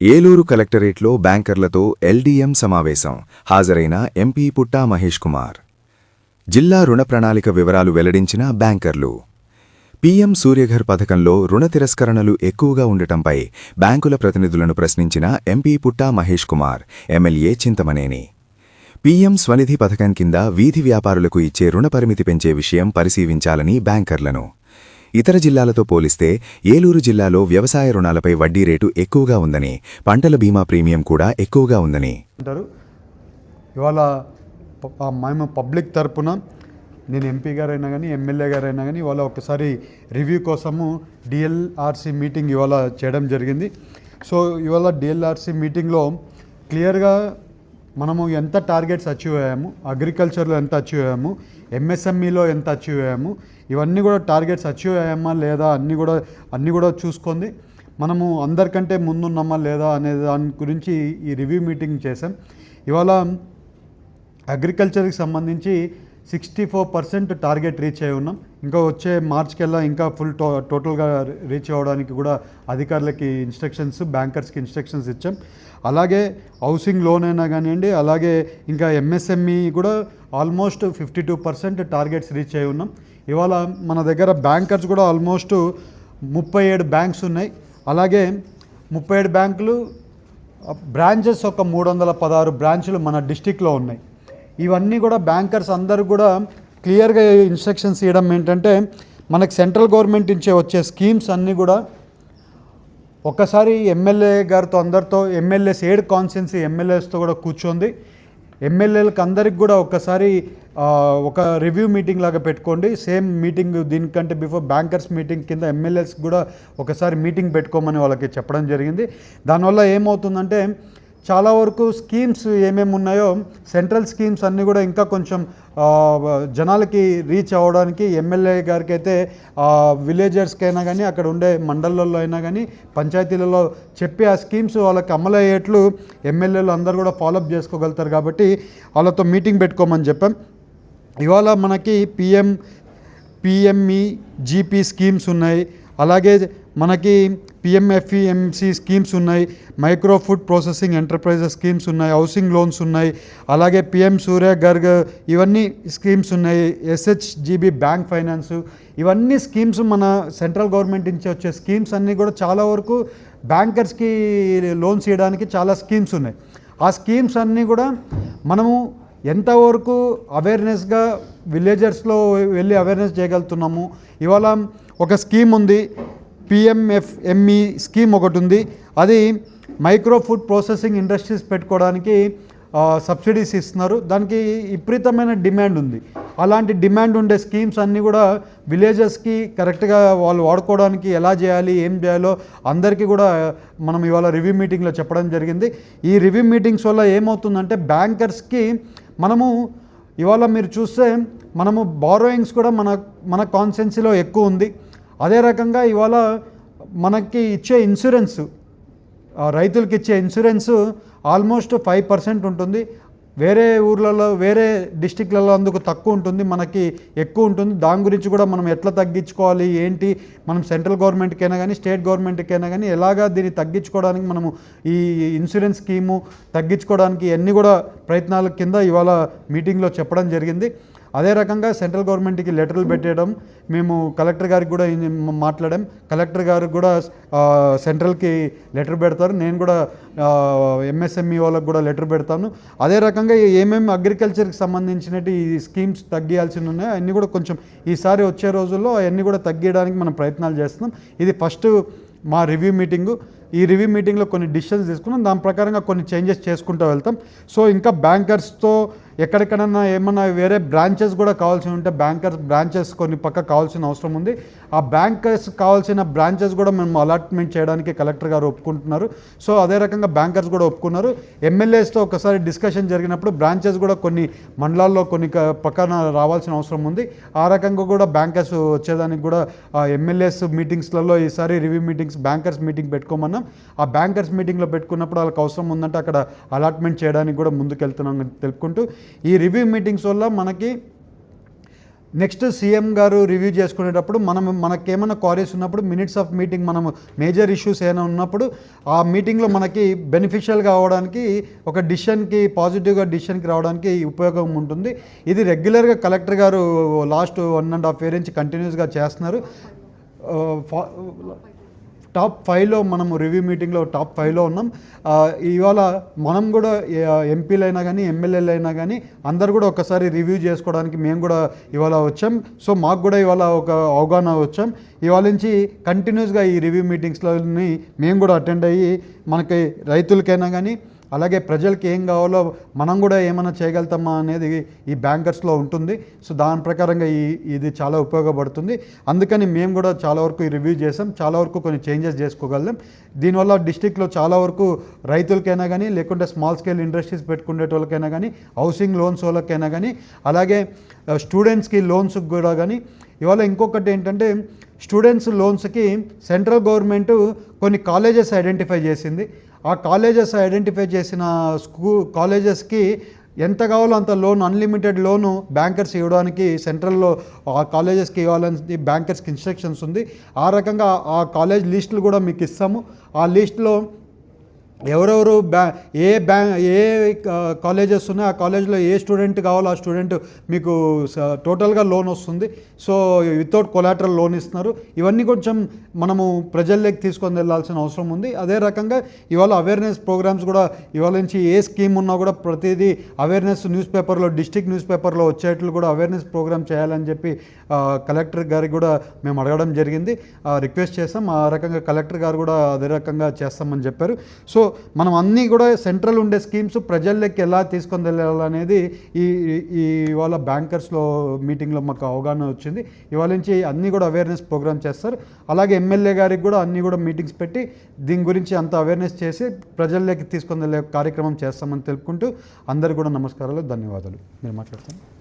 ఏలూరు కలెక్టరేట్లో బ్యాంకర్లతో ఎల్డీఎం సమావేశం. హాజరైన ఎంపీ పుట్టా మహేష్ కుమార్. జిల్లా రుణ ప్రణాళిక వివరాలు వెల్లడించిన బ్యాంకర్లు. పీఎం సూర్యఘర్ పథకంలో రుణ తిరస్కరణలు ఎక్కువగా ఉండటంపై బ్యాంకుల ప్రతినిధులను ప్రశ్నించిన MP Putta Mahesh Kumar MLA Chintamaneni. PM Svanidhi పథకం కింద వీధి వ్యాపారులకు ఇచ్చే రుణ పరిమితి పెంచే విషయం పరిశీలించాలని బ్యాంకర్లను. ఇతర జిల్లాలతో పోలిస్తే ఏలూరు జిల్లాలో వ్యవసాయ రుణాలపై వడ్డీ రేటు ఎక్కువగా ఉందని పంటల బీమా ప్రీమియం కూడా ఎక్కువగా ఉందని. అంటారు. ఇవాళ మేము పబ్లిక్ తరపున నేను ఎంపీ గారైనా కానీ ఎమ్మెల్యే గారైనా కానీ ఇవాళ ఒకసారి రివ్యూ కోసము డిఎల్ఆర్సీ మీటింగ్ ఇవాళ చేయడం జరిగింది. సో ఇవాళ డిఎల్ఆర్సీ మీటింగ్లో క్లియర్గా మనము ఎంత టార్గెట్స్ అచీవ్ అయ్యాము అగ్రికల్చర్లో ఎంత అచీవ్ అయ్యాము ఎంఎస్ఎంఈలో ఎంత అచీవ్ అయ్యాము ఇవన్నీ కూడా టార్గెట్స్ అచీవ్ అయ్యామా లేదా అన్నీ కూడా అన్నీ కూడా చూసుకుంది మనము అందరికంటే ముందున్నామా లేదా అనే దాని గురించి ఈ రివ్యూ మీటింగ్ చేసాం ఇవాళ అగ్రికల్చర్కి సంబంధించి sixty four percent target reach అయి ఉన్నాం. ఇంకా వచ్చే మార్చ్కెల్లా ఇంకా ఫుల్ టో టోటల్గా రీచ్ అవ్వడానికి కూడా అధికారులకి ఇన్స్ట్రక్షన్స్ బ్యాంకర్స్కి ఇన్స్ట్రక్షన్స్ ఇచ్చాం. అలాగే హౌసింగ్ లోన్ అయినా కానివ్వండి అలాగే ఇంకా ఎంఎస్ఎంఈ కూడా almost fifty two percent targets reach అయి ఉన్నాం. ఇవాళ మన దగ్గర బ్యాంకర్స్ కూడా ఆల్మోస్ట్ ముప్పై ఏడు బ్యాంక్స్ ఉన్నాయి. అలాగే ముప్పై ఏడు బ్యాంకులు బ్రాంచెస్ ఒక మూడు వందల పదహారు బ్రాంచ్లు మన డిస్టిక్లో ఉన్నాయి. ఇవన్నీ కూడా బ్యాంకర్స్ అందరూ కూడా క్లియర్గా ఇన్స్ట్రక్షన్స్ ఇవ్వడం ఏంటంటే మనకు సెంట్రల్ గవర్నమెంట్ నుంచి వచ్చే స్కీమ్స్ అన్నీ కూడా ఒక్కసారి ఎమ్మెల్యే గారితో అందరితో ఎమ్మెల్యేస్ ఏడు కాన్స్టెన్సీ ఎమ్మెల్యేస్తో కూడా కూర్చోండి. ఎమ్మెల్యేలకు అందరికి కూడా ఒక్కసారి ఒక రివ్యూ మీటింగ్ లాగా పెట్టుకోండి. సేమ్ మీటింగ్ దీనికంటే బిఫోర్ బ్యాంకర్స్ మీటింగ్ కింద ఎమ్మెల్యేస్ కూడా ఒకసారి మీటింగ్ పెట్టుకోమని వాళ్ళకి చెప్పడం జరిగింది. దానివల్ల ఏమవుతుందంటే చాలా వరకు స్కీమ్స్ ఏమేమి ఉన్నాయో సెంట్రల్ స్కీమ్స్ అన్నీ కూడా ఇంకా కొంచెం జనాలకి రీచ్ అవ్వడానికి ఎమ్మెల్యే గారికి అయితే విలేజర్స్కి అయినా కానీ అక్కడ ఉండే మండలాల్లో అయినా కానీ పంచాయతీలలో చెప్పి ఆ స్కీమ్స్ వాళ్ళకి అమలు అయ్యేట్లు ఎమ్మెల్యేలు అందరూ కూడా ఫాలోఅప్ చేసుకోగలుగుతారు కాబట్టి వాళ్ళతో మీటింగ్ పెట్టుకోమని చెప్పాం. ఇవాళ మనకి పిఎం పిఎంఈ జీపీ స్కీమ్స్ ఉన్నాయి. అలాగే మనకి పిఎంఎఫ్ఈఎంసి స్కీమ్స్ ఉన్నాయి micro food processing enterprises schemes ఉన్నాయి హౌసింగ్ లోన్స్ ఉన్నాయి అలాగే పిఎం సూర్య గర్గ్ ఇవన్నీ స్కీమ్స్ ఉన్నాయి ఎస్హెచ్జిబి బ్యాంక్ ఫైనాన్స్ ఇవన్నీ స్కీమ్స్ మన సెంట్రల్ గవర్నమెంట్ నుంచి వచ్చే స్కీమ్స్ అన్నీ కూడా చాలా వరకు బ్యాంకర్స్కి లోన్స్ ఇవ్వడానికి చాలా స్కీమ్స్ ఉన్నాయి. ఆ స్కీమ్స్ అన్నీ కూడా మనము ఎంతవరకు అవేర్నెస్గా విలేజర్స్లో వెళ్ళి అవేర్నెస్ చేయగలుగుతున్నాము. ఇవాళ ఒక స్కీమ్ ఉంది పిఎంఎఫ్ఎంఈ స్కీమ్ ఒకటి ఉంది. అది మైక్రో ఫుడ్ ప్రాసెసింగ్ ఇండస్ట్రీస్ పెట్టుకోవడానికి సబ్సిడీస్ ఇస్తున్నారు. దానికి విపరీతమైన డిమాండ్ ఉంది. అలాంటి డిమాండ్ ఉండే స్కీమ్స్ అన్నీ కూడా విలేజెస్కి కరెక్ట్గా వాళ్ళు వాడుకోవడానికి ఎలా చేయాలి ఏం చేయాలో అందరికీ కూడా మనం ఇవాళ రివ్యూ మీటింగ్లో చెప్పడం జరిగింది. ఈ రివ్యూ మీటింగ్స్ వల్ల ఏమవుతుందంటే బ్యాంకర్స్కి మనము ఇవాళ మీరు చూస్తే మనము బారోయింగ్స్ కూడా మన మన కాన్సెన్సీలో ఎక్కువ ఉంది. అదే రకంగా ఇవాళ మనకి ఇచ్చే ఇన్సూరెన్స్ రైతులకి ఇచ్చే ఇన్సూరెన్స్ ఆల్మోస్ట్ ఫైవ్ పర్సెంట్ ఉంటుంది. వేరే ఊర్లలో వేరే డిస్టిక్లలో అందుకు తక్కువ ఉంటుంది మనకి ఎక్కువ ఉంటుంది. దాని గురించి కూడా మనం ఎట్లా తగ్గించుకోవాలి ఏంటి? మనం సెంట్రల్ గవర్నమెంట్కైనా కానీ స్టేట్ గవర్నమెంట్కైనా కానీ ఎలాగా దీన్ని తగ్గించుకోవడానికి మనము ఈ ఇన్సూరెన్స్ స్కీము తగ్గించుకోవడానికి ఇవన్నీ కూడా ప్రయత్నాల కింద ఇవాళ మీటింగ్లో చెప్పడం జరిగింది. అదే రకంగా సెంట్రల్ గవర్నమెంట్కి లెటర్లు పెట్టేయడం మేము కలెక్టర్ గారికి కూడా మాట్లాడాం. కలెక్టర్ గారికి కూడా సెంట్రల్కి లెటర్ పెడతారు. నేను కూడా ఎంఎస్ఎంఈ వాళ్ళకి కూడా లెటర్ పెడతాను. అదే రకంగా ఏమేమి అగ్రికల్చర్కి సంబంధించినట్టు ఈ స్కీమ్స్ తగ్గియాల్సి ఉన్నాయి అన్నీ కూడా కొంచెం ఈసారి వచ్చే రోజుల్లో అవన్నీ కూడా తగ్గించడానికి మనం ప్రయత్నాలు చేస్తున్నాం. ఇది ఫస్ట్ మా రివ్యూ మీటింగు. ఈ రివ్యూ మీటింగ్లో కొన్ని డిసిషన్స్ తీసుకున్నాం. దాని ప్రకారంగా కొన్ని చేంజెస్ చేసుకుంటూ వెళ్తాం. సో ఇంకా బ్యాంకర్స్తో ఎక్కడికైనా ఏమన్నా వేరే బ్రాంచెస్ కూడా కావాల్సి ఉంటే బ్యాంకర్స్ బ్రాంచెస్ కొన్ని పక్క కావాల్సిన అవసరం ఉంది. ఆ బ్యాంకర్స్ కావాల్సిన బ్రాంచెస్ కూడా మేము అలాట్మెంట్ చేయడానికి కలెక్టర్ గారు ఒప్పుకుంటున్నారు. సో అదే రకంగా బ్యాంకర్స్ కూడా ఒప్పుకున్నారు. ఎమ్మెల్యేస్తో ఒకసారి డిస్కషన్ జరిగినప్పుడు బ్రాంచెస్ కూడా కొన్ని మండలాల్లో కొన్ని పక్కన రావాల్సిన అవసరం ఉంది. ఆ రకంగా కూడా బ్యాంకర్స్ వచ్చేదానికి కూడా ఎమ్మెల్యేస్ మీటింగ్స్లలో ఈసారి రివ్యూ మీటింగ్స్ బ్యాంకర్స్ మీటింగ్ పెట్టుకోమన్నాం. ఆ బ్యాంకర్స్ మీటింగ్లో పెట్టుకున్నప్పుడు వాళ్ళకి అవసరం ఉందంటే అక్కడ అలాట్మెంట్ చేయడానికి కూడా ముందుకెళ్తున్నాం అని తెలుపుకుంటూ ఈ రివ్యూ మీటింగ్స్ వల్ల మనకి నెక్స్ట్ సీఎం గారు రివ్యూ చేసుకునేటప్పుడు మనం మనకేమైనా క్వారీస్ ఉన్నప్పుడు మినిట్స్ ఆఫ్ మీటింగ్ మనం మేజర్ ఇష్యూస్ ఏమైనా ఉన్నప్పుడు ఆ మీటింగ్లో మనకి బెనిఫిషియల్గా అవడానికి ఒక డిసిషన్కి పాజిటివ్గా డిసిషన్కి రావడానికి ఉపయోగం ఉంటుంది. ఇది రెగ్యులర్గా కలెక్టర్ గారు last one and half year నుంచి కంటిన్యూస్గా చేస్తున్నారు. Uh, ఫా- టాప్ ఫైవ్లో మనము రివ్యూ మీటింగ్లో టాప్ ఫైవ్లో ఉన్నాం. ఇవాళ మనం కూడా ఎంపీలు అయినా కానీ ఎమ్మెల్యేలు అయినా కానీ అందరు కూడా ఒకసారి రివ్యూ చేసుకోవడానికి మేము కూడా ఇవాళ వచ్చాం. సో మాకు కూడా ఇవాళ ఒక అవగాహన వచ్చాం. ఇవాళ నుంచి కంటిన్యూస్గా ఈ రివ్యూ మీటింగ్స్లోని మేము కూడా అటెండ్ అయ్యి మనకి రైతులకైనా కానీ అలాగే ప్రజలకి ఏం కావాలో మనం కూడా ఏమైనా చేయగలుగుతామా అనేది ఈ బ్యాంకర్స్లో ఉంటుంది. సో దాని ప్రకారంగా ఈ ఇది చాలా ఉపయోగపడుతుంది. అందుకని మేము కూడా చాలా వరకు ఈ రివ్యూ చేసాం. చాలా వరకు కొన్ని చేంజెస్ చేసుకోగలం దీనివల్ల డిస్టిక్లో చాలా వరకు రైతులకైనా కానీ లేకుంటే స్మాల్ స్కేల్ ఇండస్ట్రీస్ పెట్టుకునేటోళ్ళకైనా కానీ హౌసింగ్ లోన్స్ వాళ్ళకైనా కానీ అలాగే స్టూడెంట్స్కి లోన్స్ కూడా కానీ ఇవాళ ఇంకొకటి ఏంటంటే స్టూడెంట్స్ లోన్స్కి సెంట్రల్ గవర్నమెంట్ కొన్ని కాలేజెస్ ఐడెంటిఫై చేసింది. ఆ కాలేజెస్ ఐడెంటిఫై చేసిన స్కూ కాలేజెస్కి ఎంత కావాలో అంత లోన్ అన్లిమిటెడ్ లోను బ్యాంకర్స్ ఇవ్వడానికి సెంట్రల్లో ఆ కాలేజెస్కి ఇవ్వాలని బ్యాంకర్స్కి ఇన్స్ట్రక్షన్స్ ఉంది. ఆ రకంగా ఆ కాలేజ్ లిస్టులు కూడా మీకు ఇస్తాము. ఆ లిస్టులో ఎవరెవరు బ్యా ఏ బ్యా ఏ కాలేజెస్ ఉన్నాయో ఆ కాలేజ్లో ఏ స్టూడెంట్ కావాలో ఆ స్టూడెంట్ మీకు స- టోటల్గా లోన్ వస్తుంది. సో వితౌట్ కొలాటరల్ లోన్ ఇస్తున్నారు. ఇవన్నీ కొంచెం మనము ప్రజల్లోకి తీసుకొని వెళ్ళాల్సిన అవసరం ఉంది. అదే రకంగా ఇవాళ అవేర్నెస్ ప్రోగ్రామ్స్ కూడా ఇవాళ నుంచి ఏ స్కీమ్ ఉన్నా కూడా ప్రతిదీ అవేర్నెస్ న్యూస్ పేపర్లో డిస్టిక్ న్యూస్ పేపర్లో వచ్చేట్లు కూడా అవేర్నెస్ ప్రోగ్రామ్ చేయాలని చెప్పి కలెక్టర్ గారికి కూడా మేము అడగడం జరిగింది. ఆ, రిక్వెస్ట్ చేస్తాం ఆ రకంగా కలెక్టర్ గారు కూడా అదే రకంగా చేస్తామని చెప్పారు. సో మనం అన్నీ కూడా సెంట్రల్ ఉండే స్కీమ్స్ ప్రజల్లోకి ఎలా తీసుకొని వెళ్ళాలనేది ఈ ఈ- ఇవాళ బ్యాంకర్స్లో మీటింగ్లో మాకు అవగాహన వచ్చింది. ఇవాళ నుంచి అన్నీ కూడా అవేర్నెస్ ప్రోగ్రామ్ చేస్తారు. అలాగే ఎమ్మెల్యే గారికి కూడా అన్నీ కూడా మీటింగ్స్ పెట్టి దీని గురించి అంత అవేర్నెస్ చేసి ప్రజల్లోకి తీసుకొని వెళ్ళే కార్యక్రమం చేస్తామని తెలుపుకుంటూ అందరికీ కూడా నమస్కారాలు ధన్యవాదాలు. మీరు మాట్లాడతాను